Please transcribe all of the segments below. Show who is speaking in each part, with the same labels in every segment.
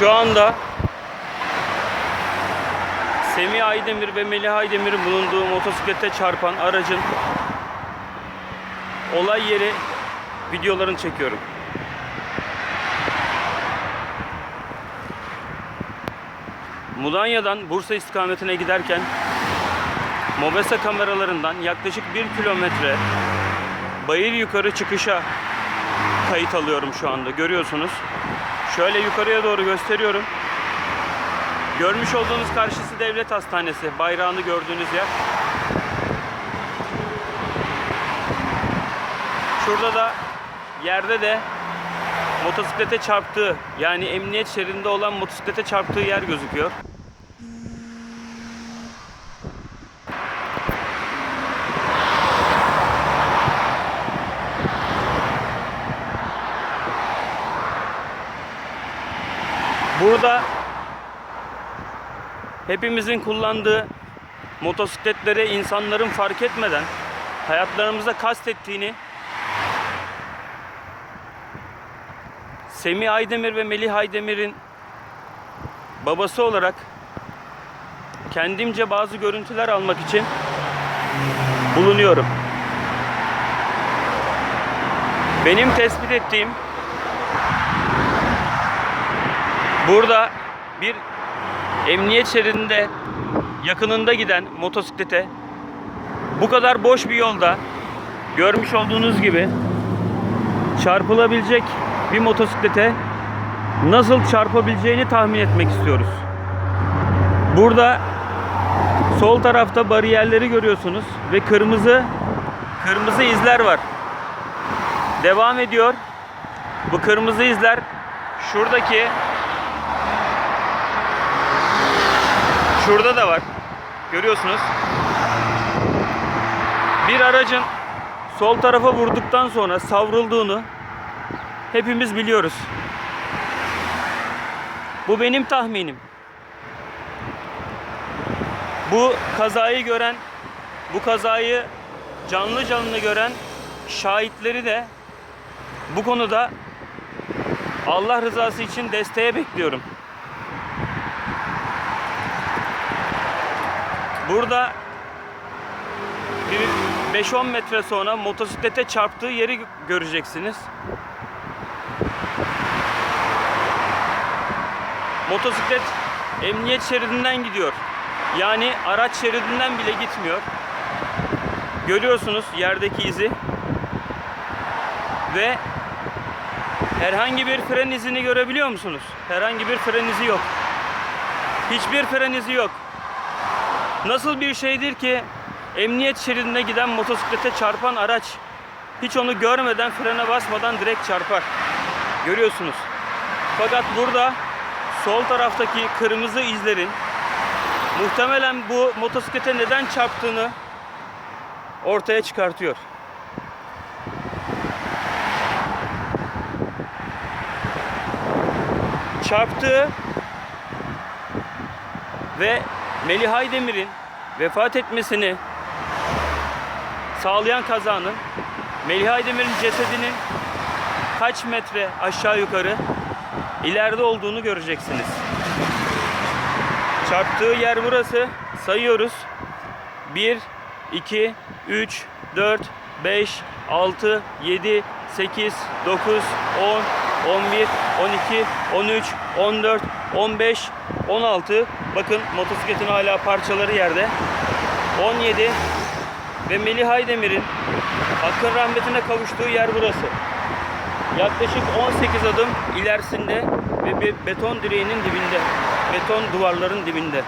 Speaker 1: Şu anda Semih Aydemir ve Melih Aydemir'in bulunduğu motosiklete çarpan aracın olay yeri videolarını çekiyorum. Mudanya'dan Bursa istikametine giderken Mobesa kameralarından yaklaşık 1 kilometre bayır yukarı çıkışa kayıt alıyorum şu anda görüyorsunuz. Şöyle yukarıya doğru gösteriyorum. Görmüş olduğunuz karşısı devlet hastanesi. Bayrağını gördüğünüz yer. Şurada da yerde de motosiklete çarptığı yani emniyet şeridinde olan motosiklete çarptığı yer gözüküyor. Burada hepimizin kullandığı motosikletleri insanların fark etmeden hayatlarımıza kastettiğini Semih Aydemir ve Melih Aydemir'in babası olarak kendimce bazı görüntüler almak için bulunuyorum. Benim tespit ettiğim Burada bir emniyet şeridinde yakınında giden motosiklete bu kadar boş bir yolda görmüş olduğunuz gibi çarpılabilecek bir motosiklete nasıl çarpabileceğini tahmin etmek istiyoruz. Burada sol tarafta bariyerleri görüyorsunuz ve kırmızı kırmızı izler var. Devam ediyor. Bu kırmızı izler şuradaki Şurada da var. Görüyorsunuz. Bir aracın sol tarafa vurduktan sonra savrulduğunu hepimiz biliyoruz. Bu benim tahminim. Bu kazayı gören, bu kazayı canlı canlı gören şahitleri de bu konuda Allah rızası için desteğe bekliyorum. Burada 5-10 metre sonra motosiklete çarptığı yeri göreceksiniz. Motosiklet emniyet şeridinden gidiyor. Yani araç şeridinden bile gitmiyor. Görüyorsunuz yerdeki izi. Ve herhangi bir fren izini görebiliyor musunuz? Herhangi bir fren izi yok. Hiçbir fren izi yok. Nasıl bir şeydir ki emniyet şeridine giden motosiklete çarpan araç hiç onu görmeden frene basmadan direkt çarpar. Görüyorsunuz. Fakat burada sol taraftaki kırmızı izlerin muhtemelen bu motosiklete neden çarptığını ortaya çıkartıyor. Çarptı ve Melih Aydemir'in vefat etmesini sağlayan kazanın Melih Aydemir'in cesedinin kaç metre aşağı yukarı ileride olduğunu göreceksiniz. Çarptığı yer burası. Sayıyoruz. 1, 2, 3, 4, 5, 6, 7, 8, 9, 10, 11, 12, 13, 14, 15, 16. Bakın motosikletin hala parçaları yerde. 17 ve Melih Aydemir'in hakkın rahmetine kavuştuğu yer burası. Yaklaşık 18 adım ilerisinde ve bir beton direğinin dibinde. Beton duvarların dibinde.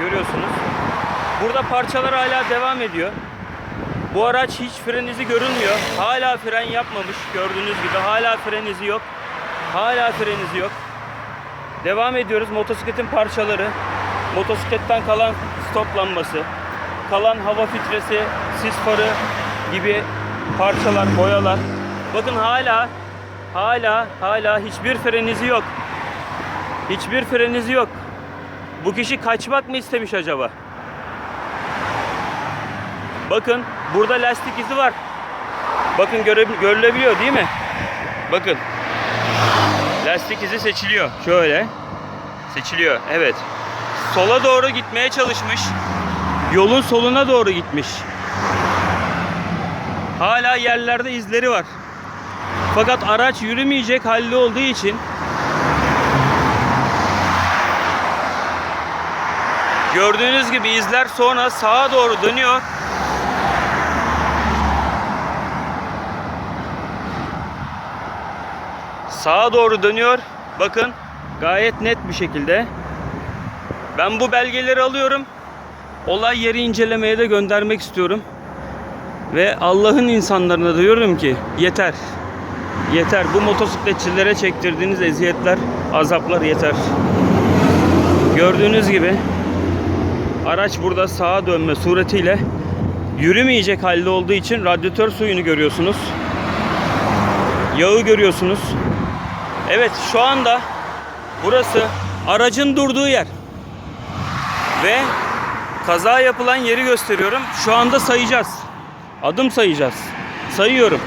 Speaker 1: Görüyorsunuz. Burada parçalar hala devam ediyor. Bu araç hiç fren izi görülmüyor. Hala fren yapmamış gördüğünüz gibi. Hala fren izi yok. Hala fren izi yok. Devam ediyoruz. Motosikletin parçaları, motosikletten kalan stoplanması, kalan hava filtresi, sis farı gibi parçalar, boyalar. Bakın hala hala hala hiçbir fren izi yok. Hiçbir fren izi yok. Bu kişi kaçmak mı istemiş acaba? Bakın burada lastik izi var. Bakın göre, görülebiliyor değil mi? Bakın. Lastik izi seçiliyor. Şöyle. Seçiliyor. Evet. Sola doğru gitmeye çalışmış. Yolun soluna doğru gitmiş. Hala yerlerde izleri var. Fakat araç yürümeyecek halde olduğu için Gördüğünüz gibi izler sonra sağa doğru dönüyor. sağa doğru dönüyor. Bakın gayet net bir şekilde. Ben bu belgeleri alıyorum. Olay yeri incelemeye de göndermek istiyorum. Ve Allah'ın insanlarına diyorum ki yeter. Yeter. Bu motosikletçilere çektirdiğiniz eziyetler, azaplar yeter. Gördüğünüz gibi araç burada sağa dönme suretiyle yürümeyecek halde olduğu için radyatör suyunu görüyorsunuz. Yağı görüyorsunuz. Evet şu anda burası aracın durduğu yer. Ve kaza yapılan yeri gösteriyorum. Şu anda sayacağız. Adım sayacağız. Sayıyorum.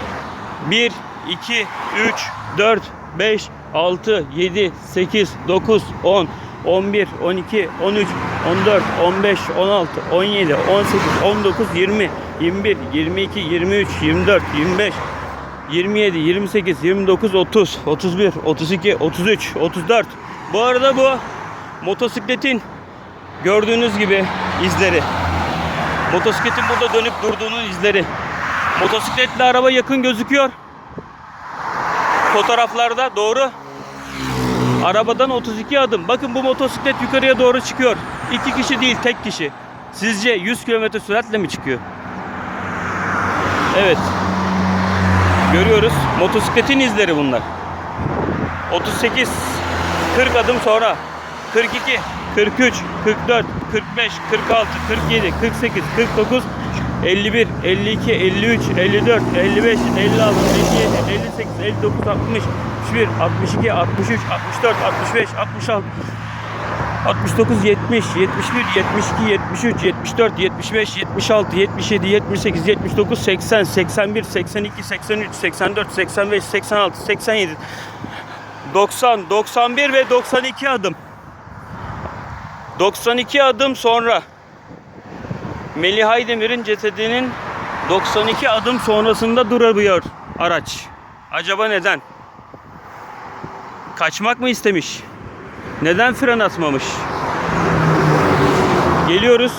Speaker 1: 1, 2, 3, 4, 5, 6, 7, 8, 9, 10, 11, 12, 13, 14, 15, 16, 17, 18, 19, 20, 21, 22, 23, 24, 25, 27, 28, 29, 30, 31, 32, 33, 34. Bu arada bu motosikletin gördüğünüz gibi izleri. Motosikletin burada dönüp durduğunun izleri. Motosikletle araba yakın gözüküyor. Fotoğraflarda doğru. Arabadan 32 adım. Bakın bu motosiklet yukarıya doğru çıkıyor. İki kişi değil tek kişi. Sizce 100 km süratle mi çıkıyor? Evet. Görüyoruz. Motosikletin izleri bunlar. 38 40 adım sonra 42 43 44 45 46 47 48 49 51 52 53 54 55 56 57 58 59 60 61 62 63 64 65 66 69, 70, 71, 72, 73, 74, 75, 76, 77, 78, 79, 80, 81, 82, 83, 84, 85, 86, 87, 90, 91 ve 92 adım. 92 adım sonra Melih Aydemir'in cesedinin 92 adım sonrasında durabiliyor araç. Acaba neden? Kaçmak mı istemiş? Neden fren atmamış? Geliyoruz.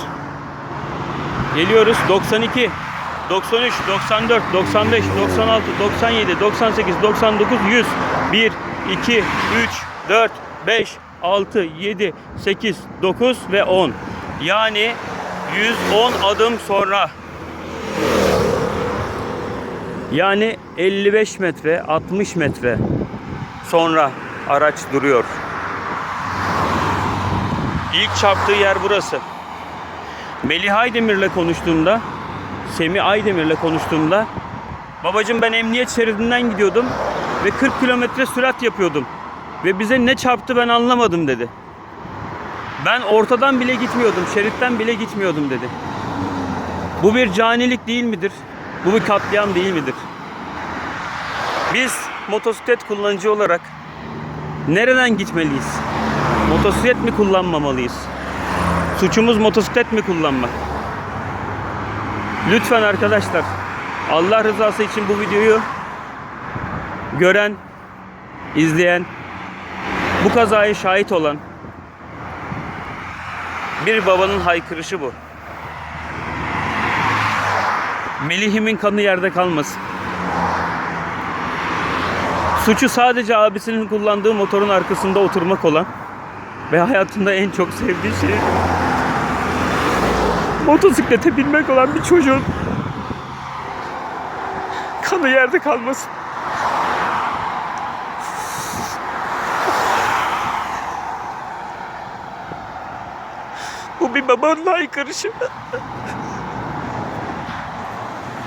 Speaker 1: Geliyoruz. 92, 93, 94, 95, 96, 97, 98, 99, 100, 1, 2, 3, 4, 5, 6, 7, 8, 9 ve 10. Yani 110 adım sonra yani 55 metre 60 metre sonra araç duruyor. İlk çarptığı yer burası. Melih Aydemir'le konuştuğumda, Semi Aydemir'le konuştuğumda babacım ben emniyet şeridinden gidiyordum ve 40 kilometre sürat yapıyordum ve bize ne çarptı ben anlamadım dedi. Ben ortadan bile gitmiyordum, şeritten bile gitmiyordum dedi. Bu bir canilik değil midir? Bu bir katliam değil midir? Biz motosiklet kullanıcı olarak nereden gitmeliyiz? Motosiklet mi kullanmamalıyız? Suçumuz motosiklet mi kullanmak? Lütfen arkadaşlar Allah rızası için bu videoyu gören, izleyen, bu kazaya şahit olan bir babanın haykırışı bu. Melih'imin kanı yerde kalmasın. Suçu sadece abisinin kullandığı motorun arkasında oturmak olan ve hayatında en çok sevdiği şey motosiklete binmek olan bir çocuğun kanı yerde kalmasın. Bu bir babanla aykırışı.